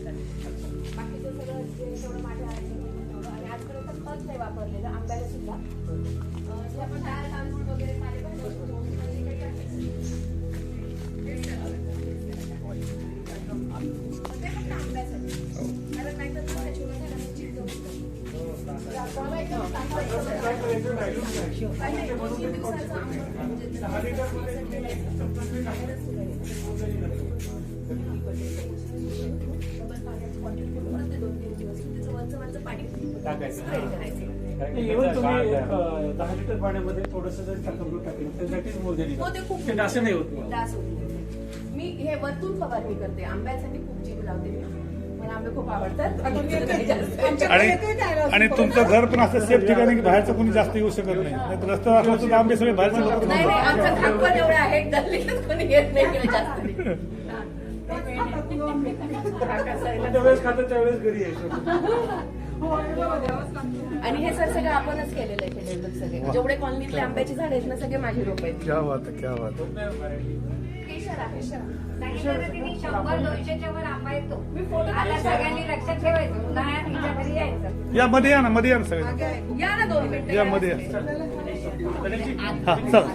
बाकीचं सगळं जे जेवढं माझ्या आईने आणि आजपर्यंत खत नाही वापरलेलं आंब्याला सुद्धा. इव्हन तुम्ही अं, दहा लिटर पाण्यामध्ये थोडस जर टाकून टाकलं त्यासाठीच मोजणी हो ते खूप ते डासं नाही होत. मग. मी हे वरतून फवारणी करते. आंब्यासाठी खूप जीव लावते. मला आंबे खूप आवडतात. आणि आणि तुमचं घर पण असं सेफ ठिकाणी की बाहेरचं कोणी जास्त येऊ शकत नाही. नाहीतर रस्ता असला तर आंबे सगळे बाहेरचे लोक नाही नाही आमचं घर पण एवढं आहे गल्लीत कोणी येत नाही किंवा जास्त नाही. कोणत्या वेळेस खातं त्यावेळेस घरी यायचं. आणि हे सर सगळं आपणच केलेलं आहे हे सगळे. जेवढे कॉलनीतले आंब्याची झाड आहेत ना सगळे माझे रोप आहेत. क्या बात आहे क्या बात आहे तिने शंभर दोनशेच्या वर आंबा येतो आता सगळ्यांनी लक्षात ठेवायचं उन्हाळ्यात या मध्ये या ना मध्ये या ना सगळे. या ना दोन मिनिटं. या मध्ये या. हा चल